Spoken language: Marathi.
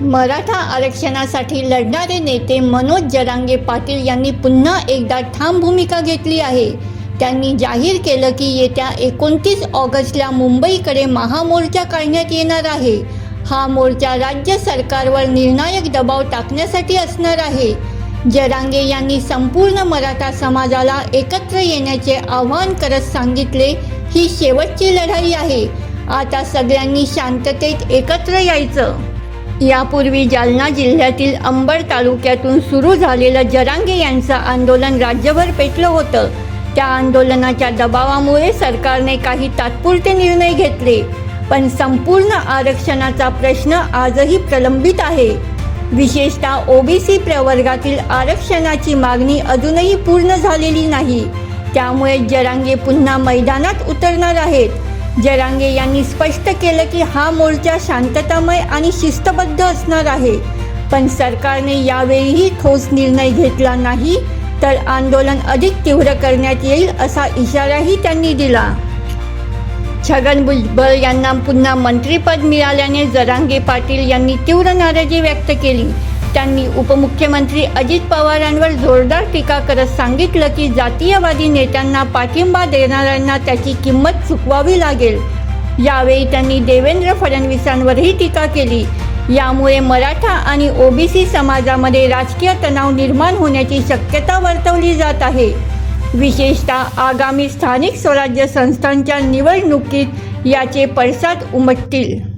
मराठा आरक्षणासाठी लढणारे नेते मनोज जरांगे पाटील यांनी पुन्हा एकदा ठाम भूमिका घेतली आहे. त्यांनी जाहीर केलं की येत्या एकोणतीस ऑगस्टला मुंबईकडे महामोर्चा काढण्यात येणार आहे. हा मोर्चा राज्य सरकारवर निर्णायक दबाव टाकण्यासाठी असणार आहे. जरांगे यांनी संपूर्ण मराठा समाजाला एकत्र येण्याचे आवाहन करत सांगितले ही शेवटची लढाई आहे. आता सगळ्यांनी शांततेत एकत्र यायचं. यापूर्वी जालना जिल्ह्यातील अंबड तालुक्यातून सुरू झालेलं जरांगे यांचं आंदोलन राज्यभर पेटलं होतं. त्या आंदोलनाच्या दबावामुळे सरकारने काही तात्पुरते निर्णय घेतले पण संपूर्ण आरक्षणाचा प्रश्न आजही प्रलंबित आहे. विशेषतः ओबीसी प्रवर्गातील आरक्षणाची मागणी अजूनही पूर्ण झालेली नाही. त्यामुळे जरांगे पुन्हा मैदानात उतरणार आहेत. जरांगे यांनी स्पष्ट केलं की हा मोर्चा शांततामय आणि शिस्तबद्ध असणार आहे. पण सरकारने यावेळीही ठोस निर्णय घेतला नाही तर आंदोलन अधिक तीव्र करण्यात येईल असा इशाराही त्यांनी दिला. छगन भुजबळ यांना पुन्हा मंत्रिपद मिळाल्याने जरांगे पाटील यांनी तीव्र नाराजी व्यक्त केली. त्यांनी उपमुख्यमंत्री अजित पवारांवर जोरदार टीका करत सांगितलं की जातीयवादी नेत्यांना पाठिंबा देणाऱ्यांना त्याची किंमत चुकवावी लागेल. यावेळी त्यांनी देवेंद्र फडणवीसांवरही टीका केली. यामुळे मराठा आणि ओबीसी समाजामध्ये राजकीय तणाव निर्माण होण्याची शक्यता वर्तवली जात आहे. विशेषतः आगामी स्थानिक स्वराज्य संस्थांच्या निवडणुकीत याचे पडसाद उमटतील.